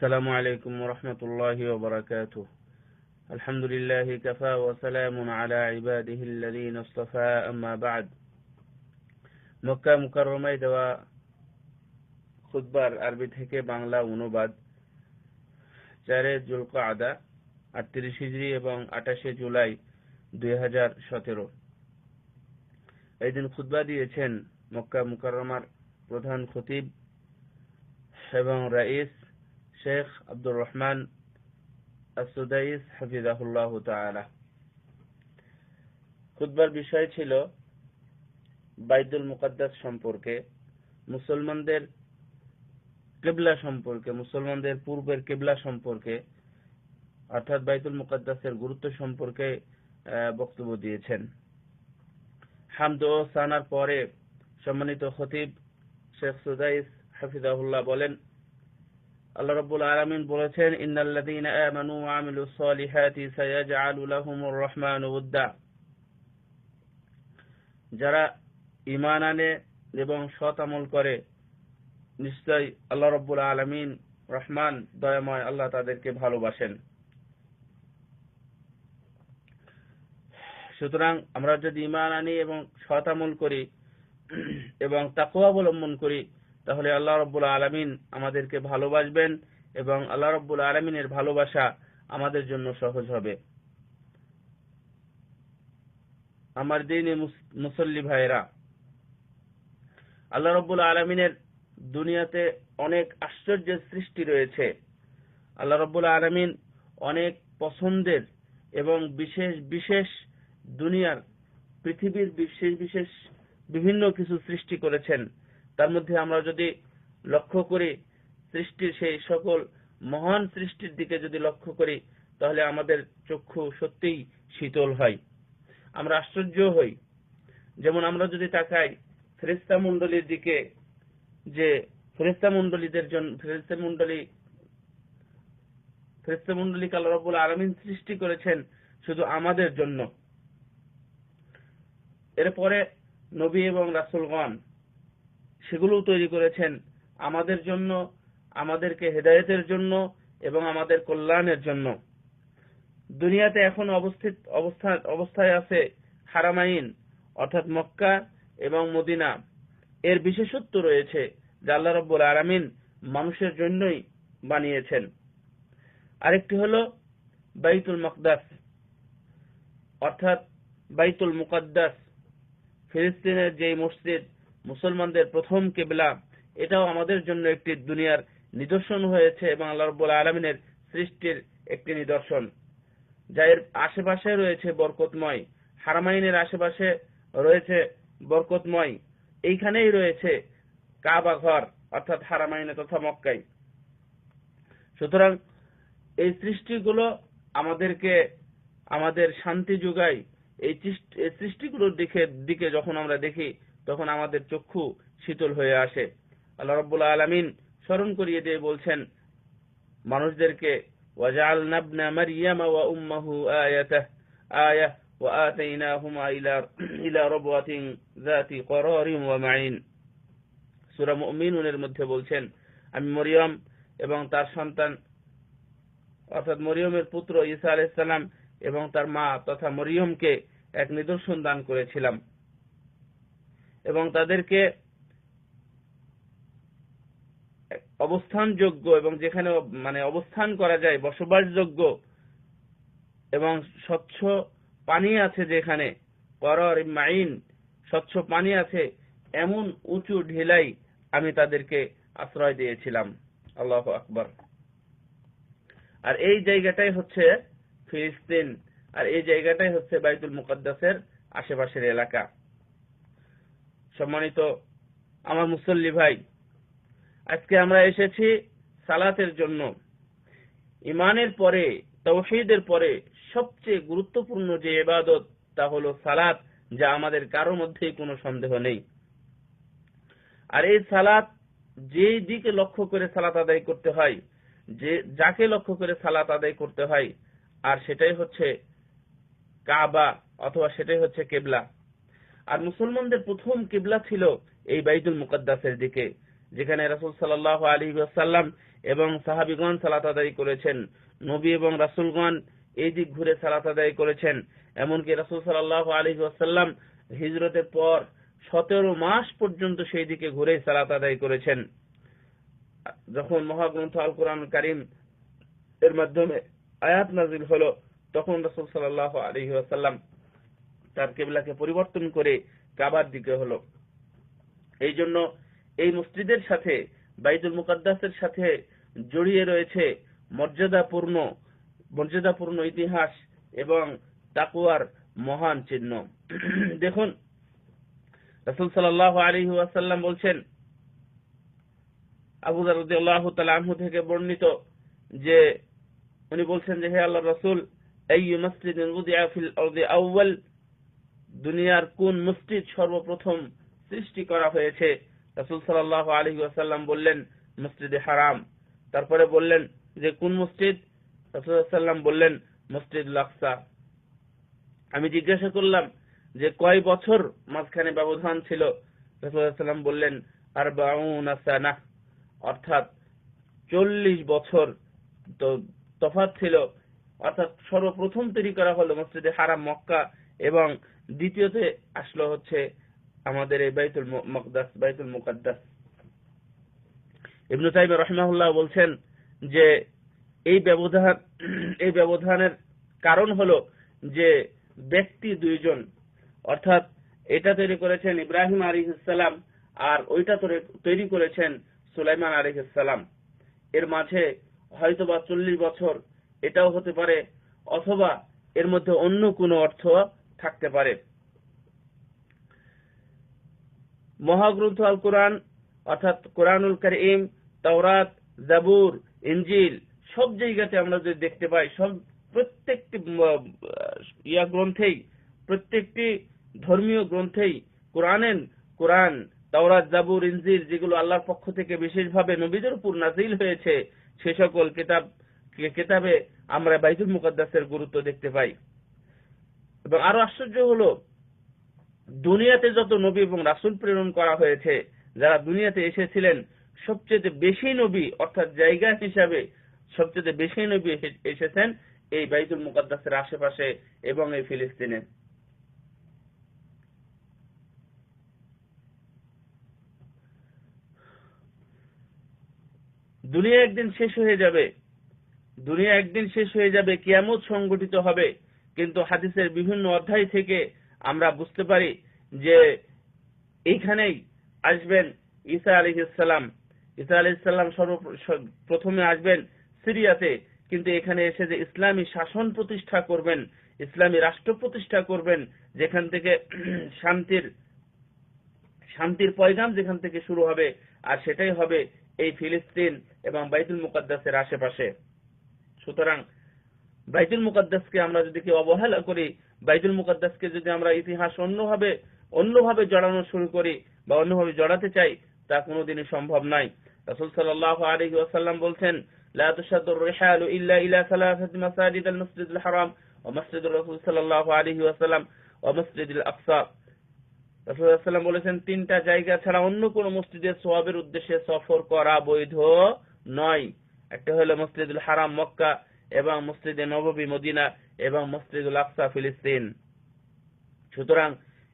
السلام عليكم ورحمة الله وبركاته الحمد لله كفى وسلام على عباده الذين اصطفى أما بعد মক্কা মুকাররমায় দেওয়া খুতবার আরবি থেকে বাংলা অনুবাদ চারে জুলকাদা আটত্রিশ হিজড়ি এবং আঠাশে জুলাই দুই হাজার সতেরো এই দিন খুতবা দিয়েছেন মক্কা মুকাররমার প্রধান খতিব এবং রাইস শেখ আব্দুর রহমান আসুদাইস হাফিজাহুল্লাহ তাআলা খুতবার বিষয় ছিল বাইদুল মুকাদ্দাস সম্পর্কে, মুসলমানদের কেবলা সম্পর্কে, মুসলমানদের পূর্বের কেবলা সম্পর্কে, অর্থাৎ বাইতুল মুকাদ্দাসের গুরুত্ব সম্পর্কে বক্তব্য দিয়েছেন। হামদ সানার পরে সম্মানিত খতিব শেখ সুদাইস হাফিজাহুল্লাহ বলেন আল্লাহ রাব্বুল আলামিন বলেছেন, ইন্নাল্লাযীনা আমানু ওয়া আমিলুস সালিহাতি সায়াজআলু লাহুমুর রহমানু উদ্দা। যারা ঈমান আনে এবং সৎ আমল করে নিশ্চয় আল্লাহ রাব্বুল আলামিন রহমান, দয়াময় আল্লাহ তাদেরকে ভালোবাসেন। সুতরাং আমরা যদি ঈমান আনি এবং সৎ আমল করি এবং তাকওয়া অবলম্বন করি তাহলে আল্লাহ রব্বুল আলমিন আমাদেরকে ভালোবাসবেন এবং আল্লাহ রব্বুল আলমিনের ভালোবাসা আমাদের জন্য সহজ হবে। আমার দিনে মুসল্লি ভাইরা আল্লাহ রব্বুল আলমিনের দুনিয়াতে অনেক আশ্চর্যের সৃষ্টি রয়েছে। আল্লাহ রব্বুল আলমিন অনেক পছন্দের এবং বিশেষ বিশেষ দুনিয়ার পৃথিবীর বিশেষ বিশেষ বিভিন্ন কিছু সৃষ্টি করেছেন। তার মধ্যে আমরা যদি লক্ষ্য করি, সৃষ্টির সেই সকল মহান সৃষ্টির দিকে যদি লক্ষ্য করি, তাহলে আমাদের চক্ষু সত্যিই শীতল হয়। আমরা আশ্চর্য হই। যেমন আমরা যদি তাকাই ফেরিস্তা মন্ডলীর দিকে, যে ফেরিস্তা মন্ডলীদের জন্য ফেরিস্তা মন্ডলী ফেরিস্তা মন্ডলী কাল রব্বুল আলমিন সৃষ্টি করেছেন শুধু আমাদের জন্য। এরপরে নবী এবং রাসুলগণ সেগুলোও তৈরি করেছেন আমাদের জন্য, আমাদেরকে হেদায়তের জন্য এবং আমাদের কল্যাণের জন্য। দুনিয়াতে এখন অবস্থিত অবস্থা, অবস্থায় আছে হারামাইন, অর্থাৎ মক্কা এবং মদিনা। এর বিশেষত্ব রয়েছে আল্লাহ রব্বুল আরামিন মানুষের জন্যই বানিয়েছেন। আরেকটি হল বাইতুল মকদাস, অর্থাৎ বাইতুল মুকাদ্দাস। ফিলিস্তিনের যে মসজিদ মুসলমানদের প্রথম কেবলা, এটাও আমাদের জন্য একটি দুনিয়ার নিদর্শন হয়েছে এবং আল্লাহ আলমিনের সৃষ্টির একটি নিদর্শন। যা এর আশেপাশে রয়েছে বরকতময়, হারামাইনের আশেপাশে রয়েছে বরকতময়, এইখানেই রয়েছে কাবা ঘর, অর্থাৎ হারামাইনে তথা মক্কাই সুতরাং এই সৃষ্টিগুলো আমাদেরকে, আমাদের শান্তি যোগায়। এই সৃষ্টিগুলোর দিকে দিকে যখন আমরা দেখি তখন আমাদের চক্ষু শীতল হয়ে আসে আল্লাহ রব্বুল আলমিন স্মরণ করিয়ে দিয়ে বলছেন মানুষদেরকে وجعلنا ابن مريم وأمه آية آية وآتيناهما إلى إلى ربوة ذات قرار ومعين সূরা মুমিনুনের মধ্যে বলছেন আমি মরিয়ম এবং তার সন্তান অর্থাৎ মরিয়মের পুত্র ঈসা আলাইহিস সালাম এবং তার মা তথা মরিয়মকে এক নিদর্শন দান করেছিলাম এবং তাদেরকে অবস্থানযোগ্য এবং যেখানে মানে অবস্থান করা যায়, বসবাসযোগ্য এবং স্বচ্ছ পানি আছে যেখানে, করর মাইন, স্বচ্ছ পানি আছে, এমন উঁচু ঢিলাই আমি তাদেরকে আশ্রয় দিয়েছিলাম। আল্লাহ আকবর। আর এই জায়গাটাই হচ্ছে ফিলিস্তিন, আর এই জায়গাটাই হচ্ছে বাইতুল মুকদ্দাসের আশেপাশের এলাকা। সম্মানিত আমার মুসল্লি ভাই, আজকে আমরা এসেছি সালাতের জন্য। ইমানের পরে, তৌহিদের পরে সবচেয়ে গুরুত্বপূর্ণ যে এবাদত তা হলো সালাত, যা আমাদের কারোর মধ্যেই কোনো সন্দেহ নেই। আর এই সালাত, যেই দিকে লক্ষ্য করে সালাত আদায় করতে হয়, যে, যাকে লক্ষ্য করে সালাত আদায় করতে হয়, আর সেটাই হচ্ছে কাবা অথবা সেটাই হচ্ছে কেবলা। আর মুসলমানদের প্রথম কিবলা ছিল এই বাইতুল মুকাদ্দাসের দিকে, যেখানে রাসূল সাল্লাল্লাহু আলাইহি ওয়াসাল্লাম এবং সাহাবীগণ সালাত আদায় করেছেন। নবী এবং রাসূলগণ এই দিক ঘুরে সালাত আদায় করেছেন। এমনকি রাসূল সাল্লাল্লাহু আলাইহি ওয়াসাল্লাম হিজরতের পর সতেরো মাস পর্যন্ত সেই দিকে ঘুরে সালাত আদায় করেছেন। যখন মহাগ্রন্থ আল কোরআন কারিম এর মাধ্যমে আয়াত নাজিল হলো, তখন রাসূল সাল্লাল্লাহু আলাইহি ওয়াসাল্লাম তার কেবলাকে পরিবর্তন করে কাবার দিকে হলো। এই জন্য এই মসজিদের সাথে, বাইতুল মুকাদ্দাসের সাথে জড়িয়ে রয়েছে মর্যাদাপূর্ণ মর্যাদাপূর্ণ ইতিহাস এবং তাকুয়ার মহান চিহ্ন। দেখুন, রাসূল সাল্লাল্লাহু আলাইহি ওয়াসাল্লাম বলছেন, আবু যর রাদিয়াল্লাহু তাআলা আনহু থেকে বর্ণিত যে, উনি বলছেন যে, হে আল্লাহর রাসূল, আইয়ু মসজিদিন দুনিয়ার কোন মসজিদ সর্বপ্রথম সৃষ্টি করা হয়েছে? রাসূল সাল্লাল্লাহু আলাইহি ওয়াসাল্লাম বললেন, মসজিদে হারাম। তারপরে বললেন যে, কোন মসজিদ? রাসূল সাল্লাম বললেন, মসজিদ লাকসা। আমি জিজ্ঞাসা করলাম যে, কয় বছর মাঝখানে ব্যবধান ছিল? রাসূল সাল্লাম বললেন, আরবাউনা সানাহ অর্থাৎ চল্লিশ বছর তো তফাত ছিল। অর্থাৎ সর্বপ্রথম তৈরি করা হলো মসজিদে হারাম মক্কা। এবং দ্বিতীয়তে আসলো হচ্ছে আমাদের এই বাইতুল মকদাস, বাইতুল মুকাদ্দাস। ইবনু তাইমিয়া রাহিমাহুল্লাহ বলছেন যে এই ব্যবধান, এই ব্যবধানের কারণ হলো যে ব্যক্তি দুইজন, অর্থাৎ এটা তৈরি করেছেন ইব্রাহিম আলাইহিসসালাম আর ওইটা তৈরি করেছেন সুলাইমান আলাইহিসসালাম এর মাঝে হয়তোবা চল্লিশ বছর এটাও হতে পারে, অথবা এর মধ্যে অন্য কোনো অর্থ থাকতে পারে। মহাগ্রন্থ আল কোরআন, অর্থাৎ কোরআনুল করিম, তাওরাত, জাবুর ইঞ্জিল সব জায়গাতে আমরা যদি দেখতে পাই, সব প্রত্যেকটি ইয়া গ্রন্থেই, প্রত্যেকটি ধর্মীয় গ্রন্থেই কোরআনের কোরআন, তাওরাত, জাবুর, ইনজিল যেগুলো আল্লাহর পক্ষ থেকে বিশেষভাবে নবীদের উপর নাজিল হয়েছে, সে সকল কিতাব কিতাবে আমরা বাইতুল মুকাদ্দাসের গুরুত্ব দেখতে পাই। এবং আরও আশ্চর্য হলো, দুনিয়াতে যত নবী এবং রাসুল প্রেরণ করা হয়েছে, যারা দুনিয়াতে এসেছিলেন, সবচেয়ে বেশি নবী, অর্থাৎ জায়গা হিসাবে সবচেয়ে বেশি নবী এসেছেন এই বাইতুল মুকাদ্দাসের আশেপাশে এবং এই ফিলিস্তিনে। দুনিয়া একদিন শেষ হয়ে যাবে। দুনিয়া একদিন শেষ হয়ে যাবে, কিয়ামত সংগঠিত হবে। কিন্তু হাদিসের বিভিন্ন অধ্যায় থেকে আমরা বুঝতে পারি যে এইখানেই আসবেন ঈসা আলী ইসালাম ঈসা আলী ইসাল্লাম সর্বপ্রথমে আসবেন সিরিয়াতে, কিন্তু এখানে এসে যে ইসলামী শাসন প্রতিষ্ঠা করবেন, ইসলামী রাষ্ট্র প্রতিষ্ঠা করবেন, যেখান থেকে শান্তির শান্তির পয়গাম যেখান থেকে শুরু হবে, আর সেটাই হবে এই ফিলিস্তিন এবং বাইতুল মুকাদ্দাসের আশেপাশে। সুতরাং বাইতুল মুকাদ্দাসকে আমরা যদি কেউ অবহেলা করি, বাইতুল মুকাদ্দাসকে যদি আমরা ইতিহাস অন্যভাবে অন্যভাবে জড়ানো শুরু করি বা অন্যভাবে জড়াতে চাই, তা কোনোদিনই সম্ভব নয়। রাসূল সাল্লাল্লাহু আলাইহি ওয়াসাল্লাম বলছেন, লা তুশাদ্দু রিহালু ইল্লা ইলা মাসাজিদ আল হারাম ওয়া রাসূল সাল্লাল্লাহু আলাইহি ওয়াসাল্লাম ওয়া আকসা। রাসূলুল্লাহ বলেছেন, তিনটা জায়গা ছাড়া অন্য কোন মসজিদের সওয়াবের উদ্দেশ্যে সফর করা বৈধ নয়। একটা হলো মসজিদুল হারাম মক্কা এবং মসজিদে নববী, মদিনা এবং মসজিদুল আকসা, ফিলিস্তিন। সুতরাং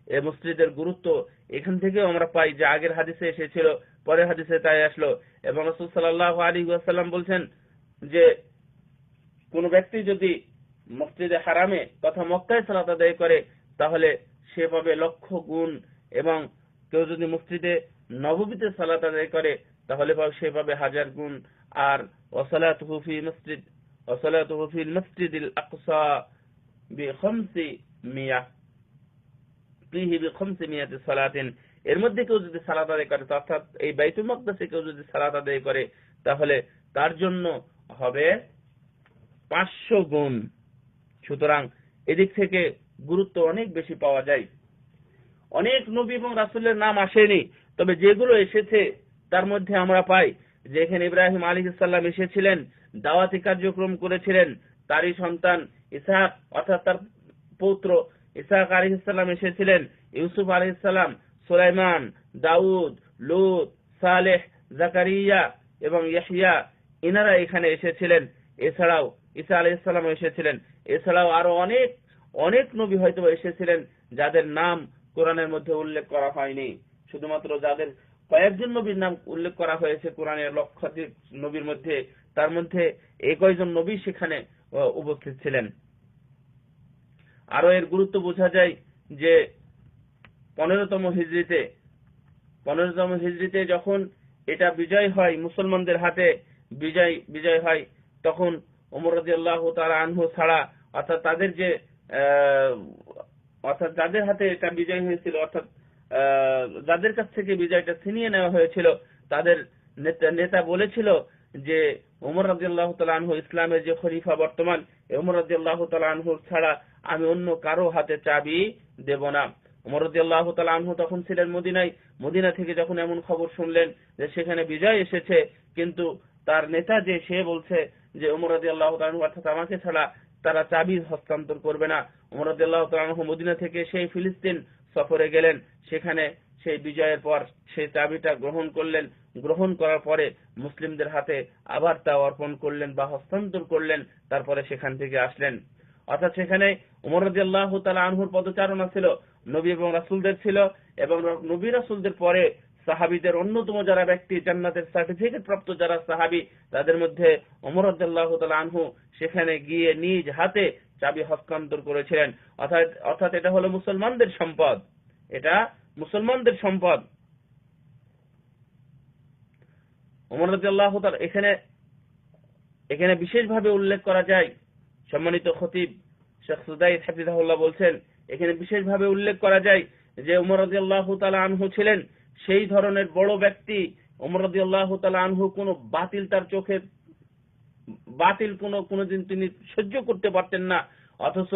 এই মসজিদের গুরুত্ব এখান থেকেও আমরা পাই যে আগের হাদিসে এসেছিল, পরের হাদিসে তাই আসলো এবং রসুল সাল্লাহ আলী বলছেন যে কোন ব্যক্তি যদি মসজিদে হারামে তথা মক্কায় সালাত আদায় করে, তাহলে সে পাবে লক্ষ গুণ এবং কেউ যদি মসজিদে নববীতে সালাত আদায় করে, তাহলে সে পাবে হাজার গুণ। আর ওসালাত হুফি মসজিদ ওসালাত হুফিল মসজিদ আকসা বিখমসি মিয়া ফিহি বিখমসি মিয়াতি সালাতিন এর মধ্যে কেউ যদি সালাত আদায় করে, অর্থাৎ এই বাইতুল মকদাসে কেউ যদি সালাত আদায় করে, তাহলে তার জন্য হবে পাঁচশো গুণ। সুতরাং এদিক থেকে গুরুত্ব অনেক বেশি পাওয়া যায়। অনেক নবী এবং রাসুলের নাম আসেনি, তবে যেগুলো এসেছে তার মধ্যে আমরা পাই। যে এখানে ইব্রাহিম আলী ইসাল্লাম এসেছিলেন দাওয়াতি কার্যক্রম করেছিলেন তারই সন্তান ইসাহাক, অর্থাৎ তার পৌত্র ইসাহাক আলী ইসাল্লাম এসেছিলেন। ইউসুফ আলী ইসাল্লাম সুলাইমান, দাউদ, লুত, সালেহ, জাকারিয়া এবং ইয়াহিয়া ইনারা এখানে এসেছিলেন। এছাড়াও ঈসা আলাইহিসসালাম এসেছিলেন। এছাড়াও আরও অনেক অনেক নবী হয়তো এসেছিলেন যাদের নাম কোরআনের মধ্যে উল্লেখ করা হয়নি। শুধুমাত্র যাদের কয়েকজন নবীর নাম উল্লেখ করা হয়েছে কোরআনের লক্ষাধিক নবীর মধ্যে তার মধ্যে এই কয়জন নবী সেখানে উপস্থিত ছিলেন। আরও এর গুরুত্ব বোঝা যায় যে, পনেরোতম হিজড়িতে পনেরোতম হিজড়িতে যখন এটা বিজয় হয় মুসলমানদের হাতে, বিজয় বিজয় হয়, তখন ওমর রাদিয়াল্লাহু তাআলা আনহু ছাড়া অর্থাৎ তাদের যে অর্থাৎ যাদের হাতে এটা বিজয় হয়েছিল, অর্থাৎ যাদের কাছ থেকে বিজয়টা ছিনিয়ে নেওয়া হয়েছিল, তাদের নেতা বলেছিল যে রাদিয়াল্লাহু তাআলা আনহু ইসলামের যে খলিফা বর্তমান রাদিয়াল্লাহু তাআলা আনহু ছাড়া আমি অন্য কারও হাতে চাবি দেব না। ওমর তাআলা আনহু তখন ছিলেন মদিনায়। মদিনা থেকে যখন এমন খবর শুনলেন যে সেখানে বিজয় এসেছে, কিন্তু তার নেতা যে, সে বলছে যে ওমর তাআলা আনহু অর্থাৎ আমাকে ছাড়া তারা চাবি হস্তান্তর করবে না। ওমর তাআলা আনহু মদিনা থেকে সেই ফিলিস্তিন সফরে গেলেন। সেখানে সেই বিজয়ের পর সেই চাবিটা গ্রহণ করলেন, গ্রহণ করার পরে মুসলিমদের হাতে আবার তা অর্পণ করলেন বা হস্তান্তর করলেন, তারপরে সেখান থেকে আসলেন। অর্থাৎ সেখানে উমর রাদিয়াল্লাহু তাআলা আনহুর পদচারণা ছিল, নবী এবং রাসুলদের ছিল এবং নবী রাসুলদের পরে সাহাবীদের অন্যতম যারা ব্যক্তি, জান্নাতের সার্টিফিকেট প্রাপ্ত যারা সাহাবী, তাদের মধ্যে রাদিয়াল্লাহু তাআলা আনহু সেখানে গিয়ে নিজ হাতে চাবি হস্তান্তর করেছিলেন। অর্থাৎ অর্থাৎ এটা হলো মুসলমানদের সম্পদ। এটা মুসলমানদের সম্পদ। রাদিয়াল্লাহু তাআলা এখানে এখানে বিশেষভাবে উল্লেখ করা যায়, সম্মানিত খতিব শেখ হাফিজাহুল্লাহ বলছেন, এখানে বিশেষভাবে উল্লেখ করা যায় যে উমর রাদিয়াল্লাহু তাআলা আনহু ছিলেন সেই ধরনের বড় ব্যক্তি। উমর রাদিয়াল্লাহু তাআলা আনহু কোনো বাতিল তার চোখে, বাতিল কোনো, কোনোদিন তিনি সহ্য করতে পারতেন না। অথচ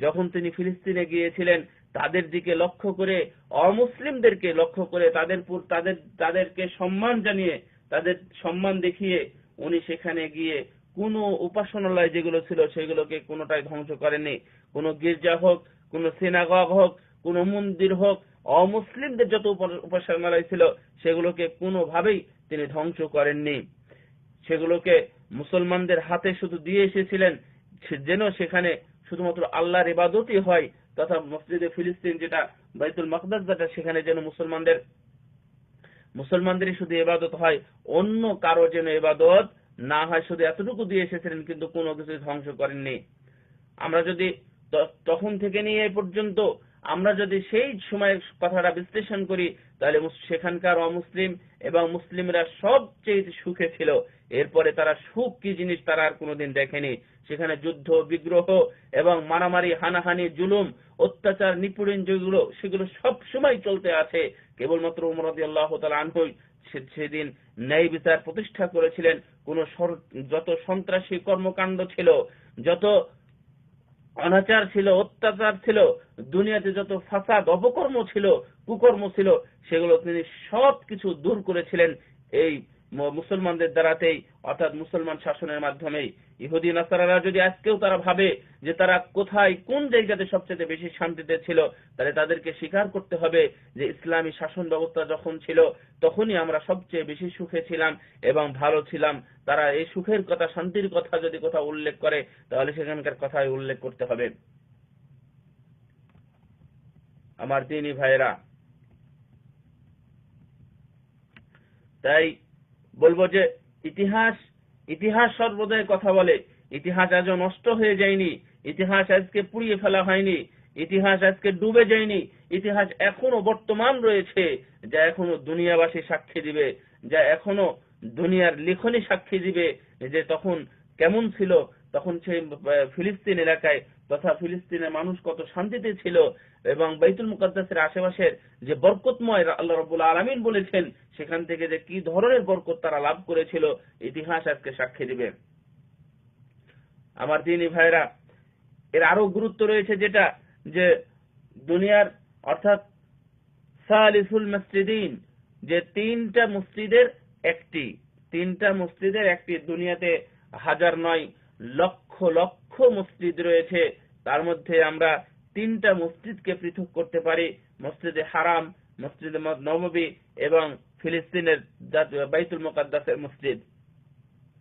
যখন তিনি ফিলিস্তিনে গিয়েছিলেন তাদের দিকে লক্ষ্য করে, অমুসলিমদেরকে লক্ষ্য করে তাদের তাদের, তাদেরকে সম্মান জানিয়ে, তাদের সম্মান দেখিয়ে উনি সেখানে গিয়ে কোনো উপাসনালয় যেগুলো ছিল সেগুলোকে কোনোটাই ধ্বংস করেননি। কোনো গির্জা হোক, কোনো সিনাগগ হোক, কোনো মন্দির হোক, অমুসলিমদের যত উপ- উপাসনালয় ছিল সেগুলোকে কোনোভাবেই তিনি ধ্বংস করেননি। সেগুলোকে মুসলমানদের হাতে শুধু দিয়ে এসেছিলেন যেন সেখানে শুধুমাত্র আল্লাহর ইবাদতই হয় তথা মসজিদে ফিলিস্তিন যেটা বাইতুল মকদাস, যেটা সেখানে যেন মুসলমানদের, মুসলমানদেরই শুধু এবাদত হয়, অন্য কারও যেন এবাদত না হয়, শুধু এতটুকু দিয়ে এসেছিলেন, কিন্তু কোনো কিছু ধ্বংস করেননি। আমরা যদি তখন থেকে নিয়ে এ পর্যন্ত আমরা যদি সেই সময়ের কথাটা বিশ্লেষণ করি তাহলে সেখানকার অমুসলিম এবং মুসলিমরা সবচেয়ে সুখে ছিল। এরপরে তারা সুখ কি জিনিস তারা আর কোনোদিন দেখেনি। সেখানে যুদ্ধ, বিগ্রহ এবং মারামারি, হানাহানি, জুলুম, অত্যাচার নিপুণ যেগুলো, সেগুলো সব সময় চলতে আছে। কেবলমাত্র উমর আল্লাহ তালা আনহই সেদিন ন্যায় বিচার প্রতিষ্ঠা করেছিলেন। কোন যত সন্ত্রাসী কর্মকাণ্ড ছিল, যত অনাচার ছিল, অত্যাচার ছিল, দুনিয়াতে যত ফাসাদ, অপকর্ম ছিল কুকর্ম ছিল, সেগুলো তিনি সব কিছু দূর করেছিলেন এই মুসলমানদের দ্বারাতেই, অর্থাৎ মুসলমান শাসনের মাধ্যমেই। ইহুদি, নাসারারা যদি আজকেও তারা ভাবে যে তারা কোথায়, কোন জায়গাতে সবচেয়ে বেশি শান্তিতে ছিল, তাহলে তাদেরকে স্বীকার করতে হবে যে ইসলামী শাসন ব্যবস্থা যখন ছিল, তখনই আমরা সবচেয়ে বেশি সুখে ছিলাম এবং ভালো ছিলাম। তারা এই সুখের কথা, শান্তির কথা যদি কোথাও উল্লেখ করে, তাহলে সেখানকার কথাই উল্লেখ করতে হবে। আমার তিনি ভাইরা তাই বলব যে ইতিহাস ইতিহাস সর্বদাই কথা বলে। ইতিহাস আজও নষ্ট হয়ে যায়নি। ইতিহাস আজকে পুড়িয়ে ফেলা হয়নি। ইতিহাস আজকে ডুবে যায়নি। ইতিহাস এখনও বর্তমান রয়েছে, যা এখনও দুনিয়াবাসী সাক্ষী দিবে, যা এখনও দুনিয়ার লিখনি সাক্ষী দিবে যে তখন কেমন ছিল। তখন সেই ফিলিস্তিন এলাকায় তথা ফিলিস্তিনের মানুষ কত শান্তিতে ছিল এবং বাইতুল মুকাদ্দাসের আশেপাশের যে বরকতময় আল্লাহ রবুল আলমিন বলেছেন, সেখান থেকে যে কি ধরনের বরকত তারা লাভ করেছিল, ইতিহাস আজকে সাক্ষী দিবে। আমার দিনী ভাইরা এর আরও গুরুত্ব রয়েছে যেটা, যে দুনিয়ার অর্থাৎ সালিফুল মসজিদিন, যে তিনটা মসজিদের একটি, তিনটা মসজিদের একটি দুনিয়াতে হাজার নয় লক্ষ লক্ষ মসজিদ রয়েছে। তার মধ্যে আমরা তিনটা মসজিদকে পৃথক করতে পারি। মসজিদে হারাম, মসজিদে নববী এবং ফিলিস্তিনের বাইতুল মোকাদ্দাসের মসজিদ।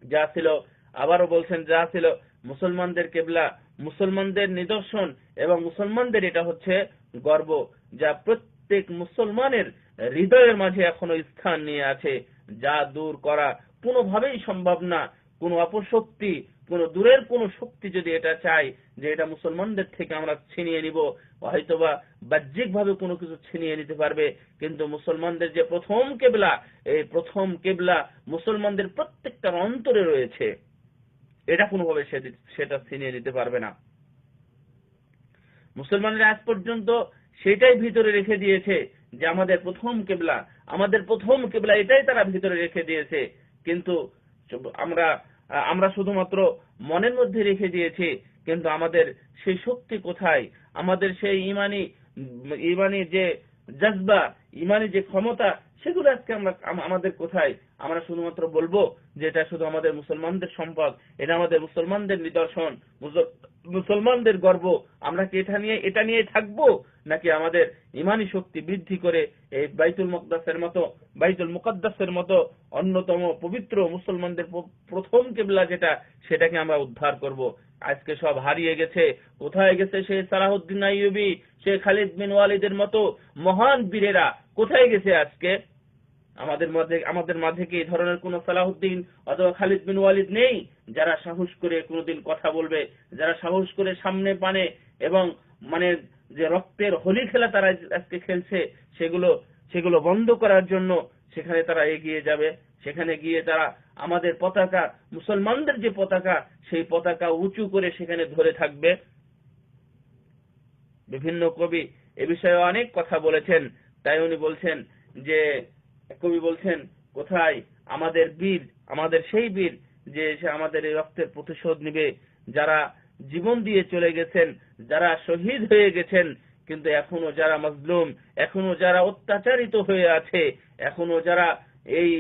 যা ছিল, আবারও বলছেন, যা ছিল মুসলমানদের কেবলা, মুসলমানদের নিদর্শন এবং মুসলমানদের এটা হচ্ছে গর্ব, যা প্রত্যেক মুসলমানের হৃদয়ের মাঝে এখনও স্থান নিয়ে আছে। যা দূর করা কোনোভাবেই সম্ভব না। কোনো অপশক্তি কোন দূরের কোন শক্তি যদি এটা চাই যে এটা মুসলমানদের থেকে আমরা ছিনিয়ে নিব, হয়তোবা বাহ্যিক ভাবে কোনো কিছু ছিনিয়ে নিতে পারবে, কিন্তু মুসলমানদের যে প্রথম কেবলা, এই প্রথম কেবলা মুসলমানদের প্রত্যেকটার অন্তরে রয়েছে, এটা কোনোভাবে সেটা ছিনিয়ে নিতে পারবে না। মুসলমানরা আজ পর্যন্ত সেটাই ভিতরে রেখে দিয়েছে যে আমাদের প্রথম কেবলা, আমাদের প্রথম কেবলা এটাই তারা ভিতরে রেখে দিয়েছে, কিন্তু আমরা আমরা শুধুমাত্র মনের মধ্যে রেখে দিয়েছি, কিন্তু আমাদের সেই শক্তি কোথায়? আমাদের সেই ইমানি ইমানি যে জজবা ইমানি যে ক্ষমতা সেগুলো আজকে আমরা আমাদের কোথায় আমরা শুধুমাত্র বলব যে এটা শুধু আমাদের মুসলমানদের সম্পদ, এটা আমাদের মুসলমানদের নিদর্শন মুসলমানদের গর্ব, আমরা কি এটা নিয়ে এটা নিয়ে থাকব? নাকি আমাদের ইমানি শক্তি বৃদ্ধি করে এই বাইতুল মুকদ্দাসের মতো, বাইতুল মুকদ্দাসের মতো অন্যতম পবিত্র মুসলমানদের প্রথম কেবলা যেটা, সেটাকে আমরা উদ্ধার করব। আজকে সব হারিয়ে গেছে। কোথায় গেছে সে সালাহুদ্দিন আইয়ুবি, সে খালিদ বিন ওয়ালিদের মতো মহান বীরেরা? কোথায় গেছে আজকে? আমাদের মধ্যে, আমাদের মাঝে কি এই ধরনের কোন সালাহুদ্দিন অথবা খালিদ বিন ওয়ালিদ নেই? যারা সাহস করে কোনোদিন কথা বলবে, যারা সাহস করে সামনে পানে এবং মানে যে রক্তের হোলি খেলা তারা আজকে খেলছে, সেগুলো সেগুলো বন্ধ করার জন্য সেখানে তারা এগিয়ে যাবে। সেখানে গিয়ে তারা আমাদের পতাকা, মুসলমানদের যে পতাকা, সেই পতাকা উঁচু করে সেখানে ধরে থাকবে। বিভিন্ন কবি এ বিষয়ে অনেক কথা বলেছেন। তাই উনি বলছেন যে কবি বলছেন, কোথায় আমাদের বীর, আমাদের সেই বীর যে সে আমাদের এই রক্তের প্রতিশোধ নিবে। যারা জীবন দিয়ে চলে গেছেন, যারা শহীদ হয়ে গেছেন, কিন্তু এখনও যারা মজলুম, এখনও যারা অত্যাচারিত হয়ে আছে, এখনও যারা এই,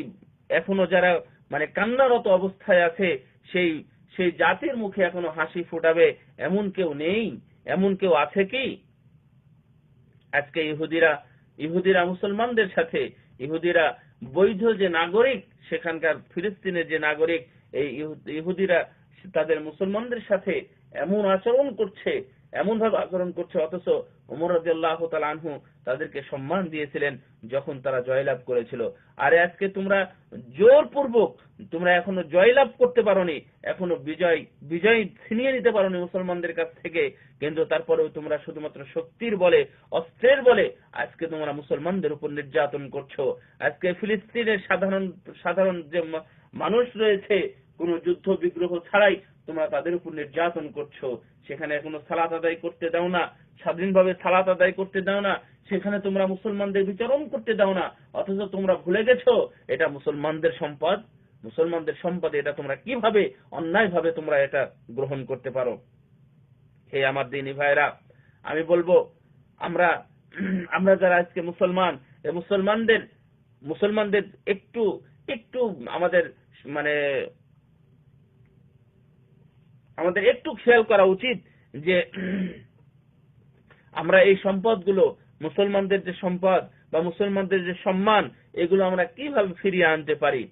এখনও যারা মানে কান্নারত অবস্থায় আছে, সেই সেই জাতির মুখে এখনও হাসি ফোটাবে, এমন কেউ নেই, এমন কেউ আছে কি? আজকে ইহুদিরা ইহুদিরা মুসলমানদের সাথে ইহুদিরা বৈধ যে নাগরিক, সেখানকার ফিলিস্তিনের যে নাগরিক, এই ইহুদিরা তাদের মুসলমানদের সাথে এমন আচরণ করছে এমন ভাবে আচরণ করছে, অথচ উমর রাজিয়াল্লাহ আনহু তাদেরকে সম্মান দিয়েছিলেন যখন তারা জয়লাভ করেছিল। আরে আজকে তোমরা জোরপূর্বক, তোমরা এখনও জয়লাভ করতে পারোনি, এখনও বিজয় বিজয় ছিনিয়ে নিতে পারোনি মুসলমানদের কাছ থেকে। কিন্তু তারপরেও তোমরা শুধুমাত্র শক্তির বলে, অস্ত্রের বলে আজকে তোমরা মুসলমানদের উপর নির্যাতন করছ। আজকে ফিলিস্তিনের সাধারণ সাধারণ যে মানুষ রয়েছে, কোন যুদ্ধ বিগ্রহ ছাড়াই তোমরা তাদের উপর নির্যাতন করছ, সেখানে কোনো সালাত আদায় করতে দাও না, স্বাধীনভাবে সালাত আদায় করতে দাও না, সেখানে তোমরা মুসলমানদের বিচরণ করতে দাও না, অথচ তোমরা ভুলে গেছো, এটা মুসলমানদের সম্পদ। মুসলমানদের সম্পদ, এটা তোমরা কীভাবে অন্যায় ভাবে তোমরা এটা গ্রহণ করতে পারো? হে আমার দিনী ভাইরা আমি বলব, আমরা আমরা যারা আজকে মুসলমান মুসলমানদের মুসলমানদের একটু একটু আমাদের মানে আমাদের একটু খেয়াল করা উচিত যে আমরা এই সম্পদগুলো, মুসলমানদের যে সম্পদ বা মুসলমানদের যে সম্মান, এগুলো আমরা কীভাবে ফিরিয়ে আনতে পারি?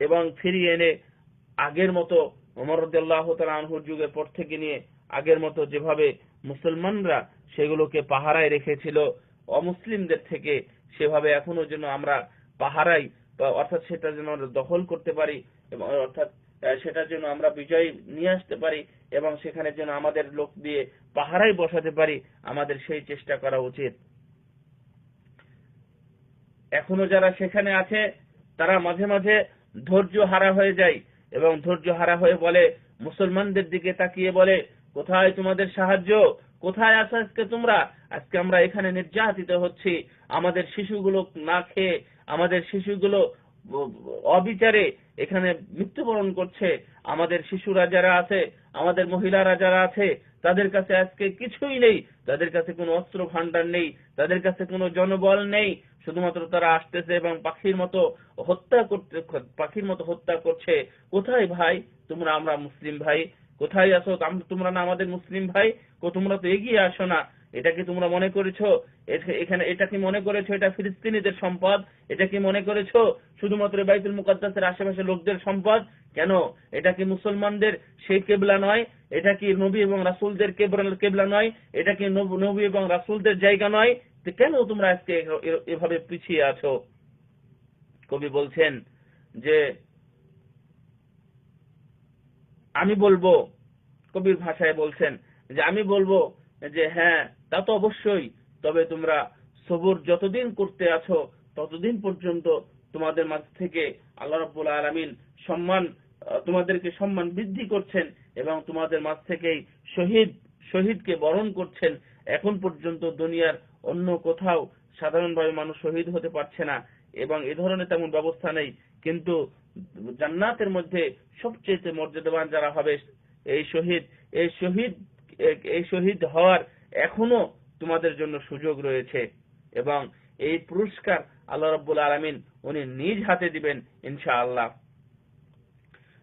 এবং ফিরিয়ে এনে আগের মতো অমরদ্দাহ আনহুর যুগের পর থেকে নিয়ে আগের মতো যেভাবে মুসলমানরা সেগুলোকে পাহারায় রেখেছিল, অমুসলিমদের থেকে সেভাবে এখনও যেন আমরা অর্থাৎ সেটা যেন আমরা দখল করতে পারি এবং অর্থাৎ সেটার জন্য আমরা বিজয় নিয়ে আসতে পারি এবং সেখানে যেন আমাদের লোক দিয়ে পাহারাই বসাতে পারি, আমাদের সেই চেষ্টা করা উচিত। এখনও যারা সেখানে আছে, তারা মাঝে মাঝে ধৈর্য হারা হয়ে যায় এবং ধৈর্য হারা হয়ে বলে, মুসলমানদের দিকে তাকিয়ে বলে, কোথায় তোমাদের সাহায্য? কোথায় আছো আজকে তোমরা? আজকে আমরা এখানে নির্যাতিত হচ্ছি। আমাদের শিশুগুলো না খেয়ে আমাদের শিশুগুলো অবিচারে এখানে মৃত্যুবরণ করছে। আমাদের শিশুরা যারা আছে, আমাদের মহিলারা যারা আছে, তাদের কাছে আজকে কিছুই নেই। তাদের কাছে কোনো অস্ত্র ভান্ডার নেই। তাদের কাছে কোনো জনবল নেই। শুধুমাত্র তারা আসতেছে এবং পাখির মতো হত্যা করতে, পাখির মতো হত্যা করছে। কোথায় ভাই? তোমরা আমরা মুসলিম ভাই। কোথায় আসো তোমরা না আমাদের মুসলিম ভাই? তোমরা তো এগিয়ে আসো না। এটা কি তোমরা মনে করেছ? এখানে এটা কি মনে করেছ? এটা ফিলিস্তিনিদের সম্পদ। এটা কি মনে করেছ? শুধুমাত্র বাইতুল মুকাদ্দাসের আশেপাশে লোকদের সম্পদ? কেন? এটা কি মুসলমানদের সেই কেবলা নয়? এটা কি নবী এবং রাসূলদের কেবলা নয়? এটা কি নবী এবং রাসূলদের জায়গা নয়? কেন তোমরা আজকে এভাবে পিছিয়ে আছো? কবি বলছেন যে, আমি বলব, কবির ভাষায় বলছেন যে, আমি বলব যে হ্যাঁ তা তো অবশ্যই। তবে তোমরা সবর যতদিন করতে আছো, ততদিন পর্যন্ত তোমাদের মাঝ থেকে আল্লাহ রাব্বুল আলামিন সম্মান তোমাদেরকে সম্মান বৃদ্ধি করছেন এবং তোমাদের মাঝ থেকেই শহীদ, শহীদকে বরণ করছেন। এখন পর্যন্ত দুনিয়ার অন্য কোথাও সাধারণভাবে মানুষ শহীদ হতে পারছে না এবং এ ধরনের তেমন ব্যবস্থা নেই। কিন্তু জান্নাতের মধ্যে সবচেয়ে মর্যাদাবান যারা হবে, এই শহীদ এই শহীদ এই শহীদ হওয়ার এখনও তোমাদের জন্য সুযোগ রয়েছে এবং এই পুরস্কার আল্লাহ রাব্বুল আলামিন উনি নিজ হাতে দিবেন ইনশাআল্লাহ।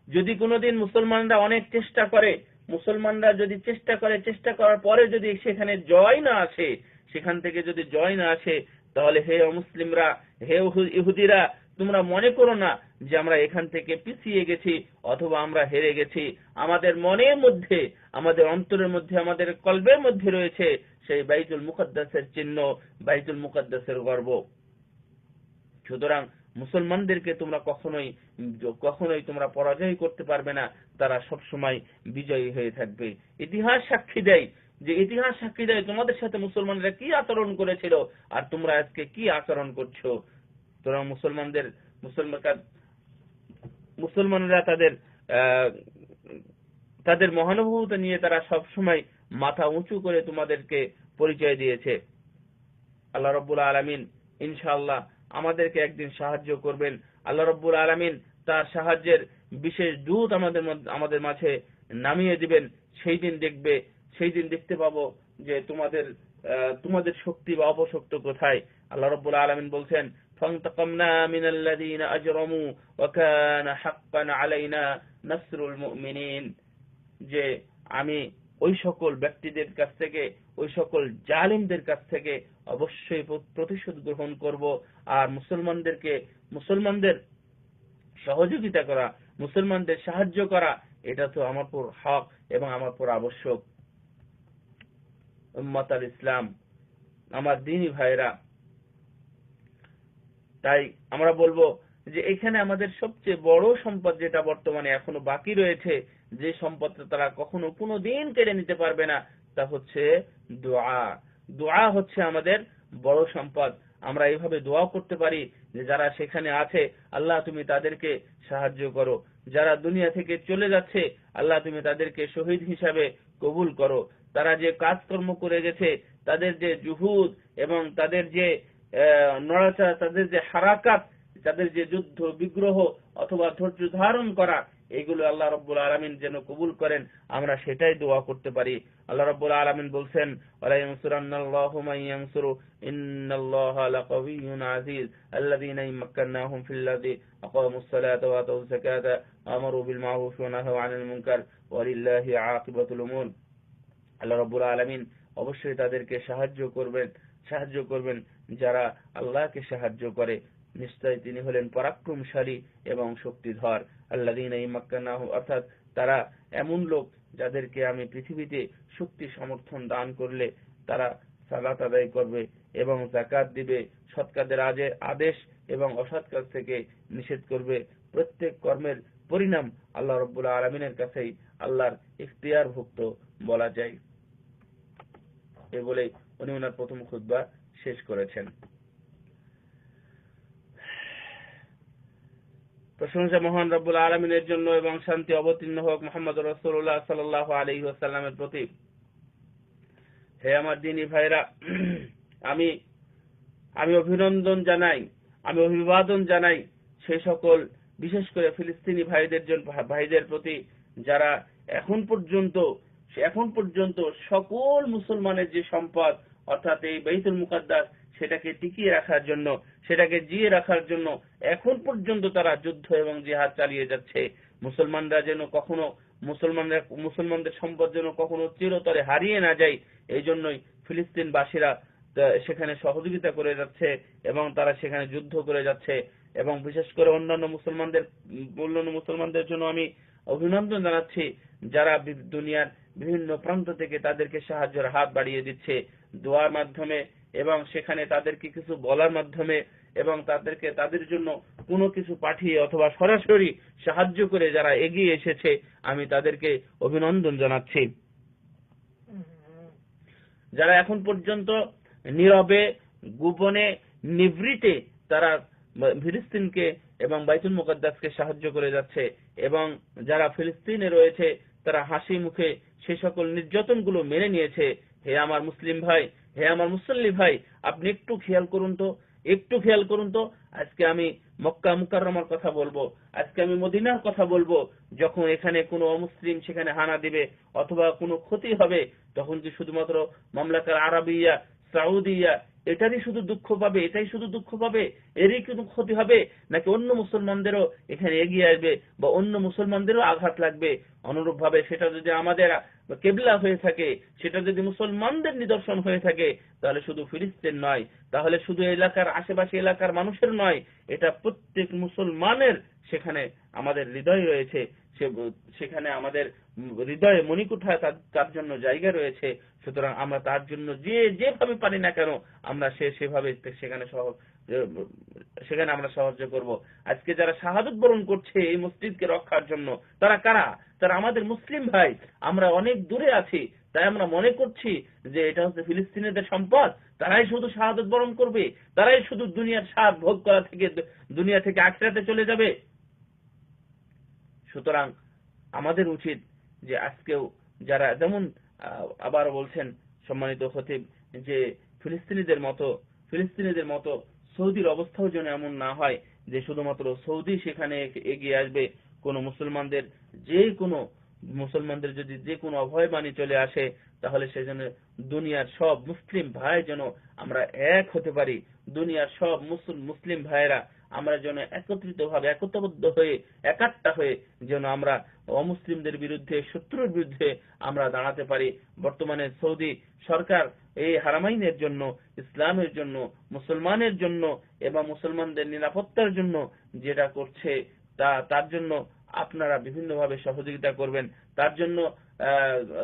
যদি কোনোদিন মুসলমানরা অনেক চেষ্টা করে, মুসলমানরা যদি চেষ্টা করে, চেষ্টা করার পরে যদি সেখানে জয় না আসে, সেখান থেকে যদি জয় না আসে, তাহলে হে অমুসলিমরা, হে ইহুদিরা, তোমরা মনে করো না যে আমরা এখান থেকে পিছিয়ে গেছি অথবা আমরা হেরে গেছি। আমাদের মনের মধ্যে, আমাদের অন্তরের মধ্যে, আমাদের কলবের মধ্যে রয়েছে সেই বাইতুল মুকদ্দাসের চিহ্ন, বাইতুল মুকদ্দাসের গর্ব। সুতরাং মুসলমানদেরকে তোমরা কখনোই কখনোই তোমরা পরাজয় করতে পারবে না। তারা সব সময় বিজয়ী হয়ে থাকবে। ইতিহাস সাক্ষী দেয় যে ইতিহাস সাক্ষী দেয় তোমাদের সাথে মুসলমানরা কি আচরণ করেছিল আর তোমরা আজকে কি আচরণ করছ। তোমরা মুসলমানদের মুসলমান মুসলমানরা তাদের তাদের মহানুভূতি নিয়ে তারা সব সময় মাথা উঁচু করে তোমাদেরকে পরিচয় দিয়েছে। আল্লাহ রব্বুল আলমিন ইনশাআল্লাহ আমাদেরকে একদিন সাহায্য করবেন। আল্লাহ রব্বুল আলমিন তার সাহায্যের বিশেষ দূত আমাদের আমাদের মাঝে নামিয়ে দিবেন। সেই দিন দেখবে, সেই দিন দেখতে পাবো যে তোমাদের তোমাদের শক্তি বা অপশক্ত কোথায়। আল্লাহ রব্বুল আলমিন বলছেন فانتقمنا من الذين أجرموا وكان حقا علينا نصر المؤمنين যে আমি ওই সকল ব্যক্তিদের কাছ থেকে ওই সকল জালিমদের কাছ থেকে অবশ্যই প্র- প্রতিশোধ গ্রহণ করব আর মুসলমানদেরকে মুসলমানদের সহযোগিতা করা মুসলমানদের সাহায্য করা এটা তো আমার পর হক এবং আমার পর আবশ্যক উম্মত আল ইসলাম আমার দিনী ভাইরা তাই আমরা বলব যে এখানে আমাদের সবচেয়ে বড় সম্পদ যেটা বর্তমানে এখনও বাকি রয়েছে, যে সম্পদটা তারা কখনো কোনো দিন কেড়ে নিতে পারবে না, তা হচ্ছে দোয়া। দোয়া হচ্ছে আমাদের বড় সম্পদ। আমরা এইভাবে দোয়া করতে পারি যে যারা সেখানে আছে, আল্লাহ তুমি তাদেরকে সাহায্য করো। যারা দুনিয়া থেকে চলে যাচ্ছে, আল্লাহ তুমি তাদেরকে শহীদ হিসাবে কবুল করো। তারা যে কাজকর্ম করে গেছে, তাদের যে জুহুদ এবং তাদের যে নড়াচড়া তাদের যে হারাকাত, তাদের যে যুদ্ধ, বিগ্রহ অথবা ধৈর্য ধারণ করা, এগুলো আল্লাহ রব্বুল আলমিন যেন কবুল করেন, আমরা সেটাই দোয়া করতে পারি। আল্লাহ রব্বুল আলমিন বলছেন আল্লাহ রব্বুল আলমিন অবশ্যই তাদেরকে সাহায্য করবেন সাহায্য করবেন। যারা আল্লাহকে সাহায্য করে, নিশ্চয় তিনি হলেন পরাক্রমশালী এবং শক্তিধর। আল্লাদিন অর্থাৎ তারা এমন লোক যাদেরকে আমি পৃথিবীতে শক্তি সমর্থন দান করলে তারা সালাত আদায় করবে এবং জাকাত দিবে সৎ কাজের আজে, আদেশ এবং অসৎ কাজ থেকে নিষেধ করবে। প্রত্যেক কর্মের পরিণাম আল্লাহ রব্বুল আলমিনের কাছেই আল্লাহর ইখতিয়ার ভুক্ত বলা যায়। এ বলে উনি ওনার প্রথম খুতবা। শেষ করেছেন। প্রশংসা মহান রব্বুল আলমিনের জন্য এবং শান্তি অবতীর্ণ হোক মোহাম্মদ রসুল্লাহ সাল্লাহ আলহি আসাল্লামের প্রতি। হে আমার দিনী ভাইরা, আমি আমি অভিনন্দন জানাই, আমি অভিবাদন জানাই সেই সকল, বিশেষ করে ফিলিস্তিনি ভাইদের জন্য ভাইদের প্রতি যারা এখন পর্যন্ত এখন পর্যন্ত সকল মুসলমানের যে সম্পদ অর্থাৎ এই বাইতুল মুকাদ্দাস সেটাকে টিকিয়ে রাখার জন্য, সেটাকে জিয়ে রাখার জন্য এখন পর্যন্ত তারা যুদ্ধ এবং জিহাদ চালিয়ে যাচ্ছে। মুসলমানরা যেন কখনো, মুসলমানরা, মুসলমানদের সম্পদ যেন কখনো চিরতরে হারিয়ে না যায়, এই জন্যই ফিলিস্তিনবাসীরা সেখানে সহযোগিতা করে যাচ্ছে এবং তারা সেখানে যুদ্ধ করে যাচ্ছে এবং বিশেষ করে অন্যান্য মুসলমানদের অন্যান্য মুসলমানদের জন্য আমি অভিনন্দন জানাচ্ছি যারা দুনিয়ার বিভিন্ন প্রান্ত থেকে তাদেরকে সাহায্যের হাত বাড়িয়ে দিচ্ছে দোয়ার মাধ্যমে এবং সেখানে তাদেরকে কিছু বলার মাধ্যমে এবং তাদেরকে তাদের জন্য কোনো কিছু পাঠিয়ে অথবা সরাসরি সাহায্য করে যারা এগিয়ে এসেছে, আমি তাদেরকে অভিনন্দন জানাচ্ছি। যারা এখন পর্যন্ত নীরবে, গোপনে, নিভৃতে তারা ফিলিস্তিনকে এবং বাইতুল মুকদ্দাসকে সাহায্য করে যাচ্ছে এবং যারা ফিলিস্তিনে রয়েছে, তারা হাসি মুখে সে সকল নির্যাতনগুলো মেনে নিয়েছে। হে আমার মুসলিম ভাই, হে আমার মুসল্লি ভাই, আপনি একটু খেয়াল করুন তো, একটু খেয়াল করুন তো। আজকে আমি মক্কা মুকাররমার কথা বলব, আজকে আমি মদিনার কথা বলব। যখন এখানে কোনো অমুসলিম সেখানে হানা দিবে অথবা কোনো ক্ষতি হবে, তখন কি শুধুমাত্র মামলাকার আরবিয়া, সাউদিয়া এটারই শুধু দুঃখ পাবে, এটাই শুধু দুঃখ পাবে, এরই কোনো ক্ষতি হবে? নাকি অন্য মুসলমানদেরও এখানে এগিয়ে আসবে বা অন্য মুসলমানদেরও আঘাত লাগবে? অনুরূপ ভাবে সেটা যদি আমাদের কেবলা হয়ে থাকে, সেটা যদি মুসলমানদের নিদর্শন হয়ে থাকে, তাহলে শুধু ফিলিস্তিন নয়, তাহলে শুধু এলাকার আশেপাশে এলাকার মানুষের নয়, এটা প্রত্যেক মুসলমানের সেখানে আমাদের হৃদয় রয়েছে। সেখানে আমাদের হৃদয়ে মণিকুঠায় তার জন্য জায়গা রয়েছে। সুতরাং আমরা তার জন্য যে, যেভাবে পারি না কেন, আমরা সে, সেভাবে সেখানে সেখানে আমরা সাহায্য করব। আজকে যারা শাহাদত বরণ করছে এই মসজিদকে রক্ষার জন্য, তারা কারা? তারা আমাদের মুসলিম ভাই। আমরা অনেক দূরে আছি। তাই আমরা মনে করছি যে এটা হচ্ছে ফিলিস্তিনিদের সম্পদ। তারাই শুধু শাহাদত বরণ করবে। তারাই শুধু দুনিয়ার স্বাদ ভোগ করা থেকে, দুনিয়া থেকে আখড়াতে চলে যাবে। সুতরাং আমাদের উচিত যে আজকেও যারা যেমন আবার বলছেন সম্মানিত খতিব যে ফিলিস্তিনিদের মতো ফিলিস্তিনিদের মতো সৌদির অবস্থাও যেন এমন না হয় যে শুধুমাত্র সৌদি সেখানে এগিয়ে আসবে, কোন মুসলমানদের, যে কোনো মুসলমানদের যদি যে কোনো অভয় বাণী চলে আসে, তাহলে সেজন্য দুনিয়ার সব মুসলিম ভাই যেন আমরা এক হতে পারি। দুনিয়ার সব মুসলিম ভাইয়েরা আমরা যেন একত্রিত ভাবে একতাবদ্ধ হয়ে, একাত্তা হয়ে যেন আমরা অমুসলিমদের বিরুদ্ধে, শত্রুর বিরুদ্ধে আমরা দাঁড়াতে পারি। বর্তমানে সৌদি সরকার এই হারামাইনের জন্য, ইসলামের জন্য, মুসলমানের জন্য এবং মুসলমানদের নিরাপত্তার জন্য যেটা করছে, তা, তার জন্য আপনারা বিভিন্নভাবে সহযোগিতা করবেন। তার জন্য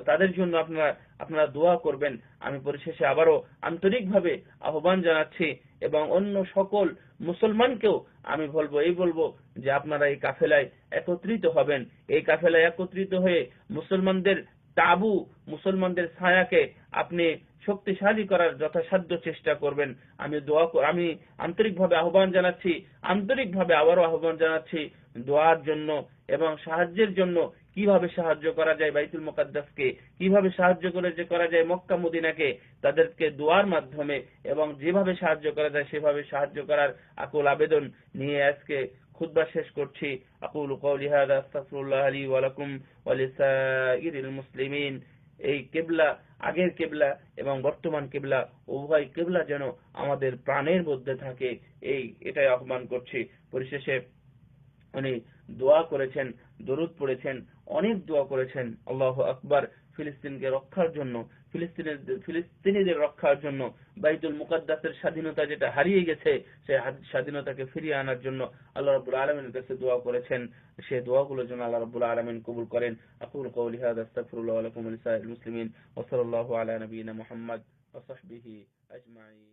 তাদের জন্য আপনারা আপনারা দোয়া করবেন। আমি পরিশেষে আবারও আন্তরিকভাবে আহ্বান জানাচ্ছি এবং অন্য সকল মুসলমানকেও আমি বলব, এই বলব যে আপনারা এই কাফেলায় একত্রিত হবেন। এই কাফেলায় একত্রিত হয়ে মুসলমানদের তাবু, মুসলমানদের ছায়াকে আপনি শক্তিশালী করার যথাসাধ্য চেষ্টা করবেন। আমি দোয়া আমি আন্তরিকভাবে আহ্বান জানাচ্ছি, আন্তরিকভাবে আবারও আহ্বান জানাচ্ছি দোয়ার জন্য এবং সাহায্যের জন্য কীভাবে সাহায্য করা যায় বাইতুল মোকাদ্দাসকে? কীভাবে সাহায্য করে যে করা যায় মক্কা মদিনাকে? তাদেরকে দোয়ার মাধ্যমে এবং যেভাবে সাহায্য করা যায় সেভাবে সাহায্য করার আকুল আবেদন নিয়ে আজকে খুতবা শেষ করছি। আকুল কওলি মুসলিমিন। এই কেবলা, আগের কেবলা এবং বর্তমান কেবলা, উভয় কেবলা যেন আমাদের প্রাণের মধ্যে থাকে, এই এটাই আহ্বান করছি। পরিশেষে উনি দোয়া করেছেন, দরুদ পড়েছেন। অনেক দোয়া করেছেন আল্লাহ আকবার ফিলিস্তিনকে রক্ষার জন্য, ফিলিস্তিনের, ফিলিস্তিনিদের রক্ষার জন্য, বাইতুল মুকাদ্দাসের স্বাধীনতা যেটা হারিয়ে গেছে, সেই স্বাধীনতাকে ফিরিয়ে আনার জন্য আল্লাহ রাব্বুল আলামিনের কাছে দোয়া করেছেন। সেই দোয়াগুলোর জন্য আল্লাহ রাব্বুল আলামিন কবুল করেন। আকুল কওলি হাদা, আস্তাগফিরুল্লাহ ওয়া লাকুম ওয়া মুসলিমিন। ওয়া সাল্লাল্লাহু আলা নবিয়িনা মুহাম্মদ ওয়া সাহবিহি আজমাইন।